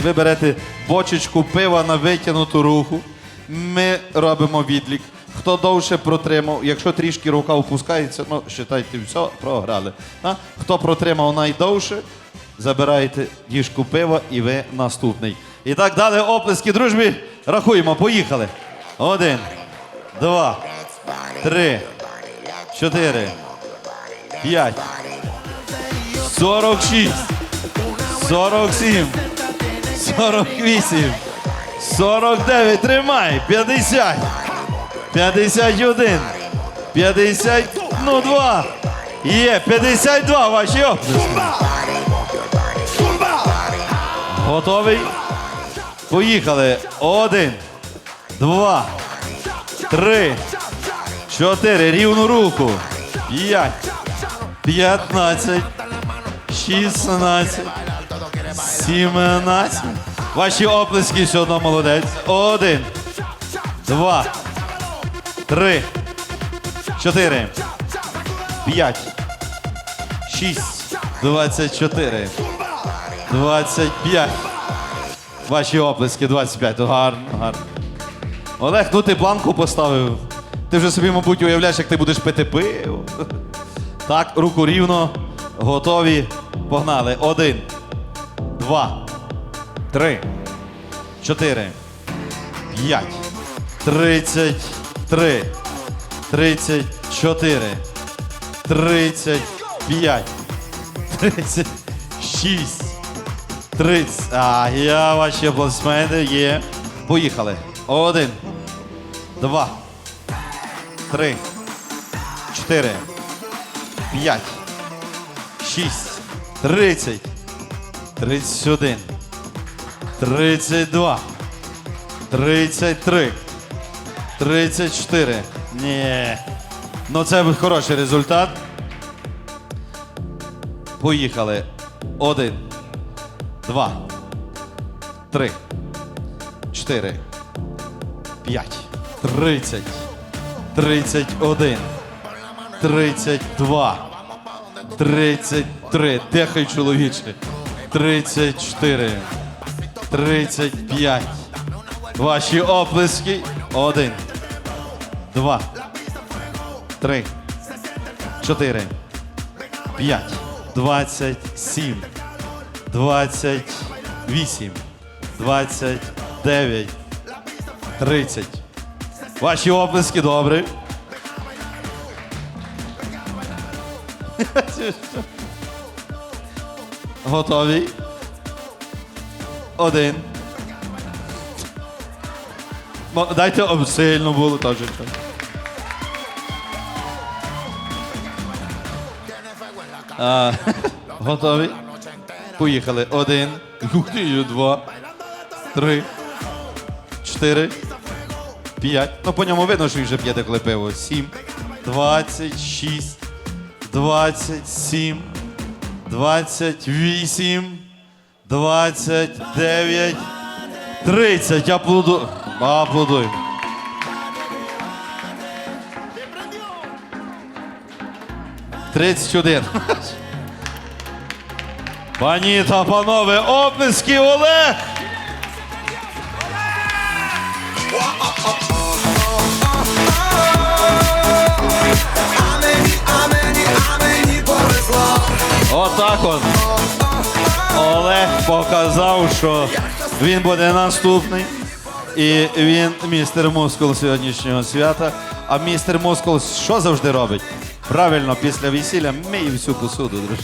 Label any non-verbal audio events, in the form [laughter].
ви берете бочечку пива на витягнуту руку. Ми робимо відлік. Хто довше протримав, якщо трішки рука опускається, ну вважайте, все, програли. А? Хто протримав найдовше, забираєте діжку пива і ви наступний. І так далі, оплески дружбі. Рахуємо, поїхали. Один, два, три, чотири, п'ять, сорок шість, сорок сім, сорок вісім, сорок дев'ять, тримай, п'ятдесят, п'ятдесят один, п'ятдесят, ну два. Є, 52 ваші оплески. Готовий? Поїхали. Один, два, три, чотири. Рівну руку. П'ять, п'ятнадцять, шістнадцять, сімнадцять. Ваші оплески все одно молодець. Один, два, три, чотири, п'ять, шість, двадцять чотири. 25. Ваші оплески 25. Гарно, гарно. Олег, ну ти планку поставив. Ти вже собі, мабуть, уявляєш, як ти будеш пити пиво. Так, руку рівно. Готові. Погнали. Один, два, три, чотири, п'ять, тридцять три, тридцять чотири, тридцять п'ять, тридцять шість. 30. А, я ваші аплодисменти є. Поїхали. Один, два, три, чотири, п'ять, шість, тридцять, тридцять один, тридцять два, тридцять три, тридцять чотири. Ні. Ну це хороший результат. Поїхали. Один два, три, чотири, п'ять, тридцять, тридцять один, тридцять два, тридцять три. Дихай, чоловіче. Тридцять чотири, тридцять п'ять. Ваші оплески. Один, два, три, чотири, п'ять, двадцять сім. 28, 29, 30. Ваші оплески добре. [laughs] Готові? Один. Дайте об- сильно було теж. [laughs] Готові? Поїхали. Один. Два. Три. Чотири. П'ять. Ну по ньому видно, що він вже п'яте коли пиво. Сім. Двадцять шість. Двадцять сім. Двадцять вісім. Двадцять дев'ять. Тридцять. Аплоду... Аплодуємо. Тридцять один. Пані та панове, оплески Олег! Отак от. Олег показав, що він буде наступний. І він містер Мускул сьогоднішнього свята. А містер Мускул що завжди робить? Правильно, після весілля миє всю посуду, друже.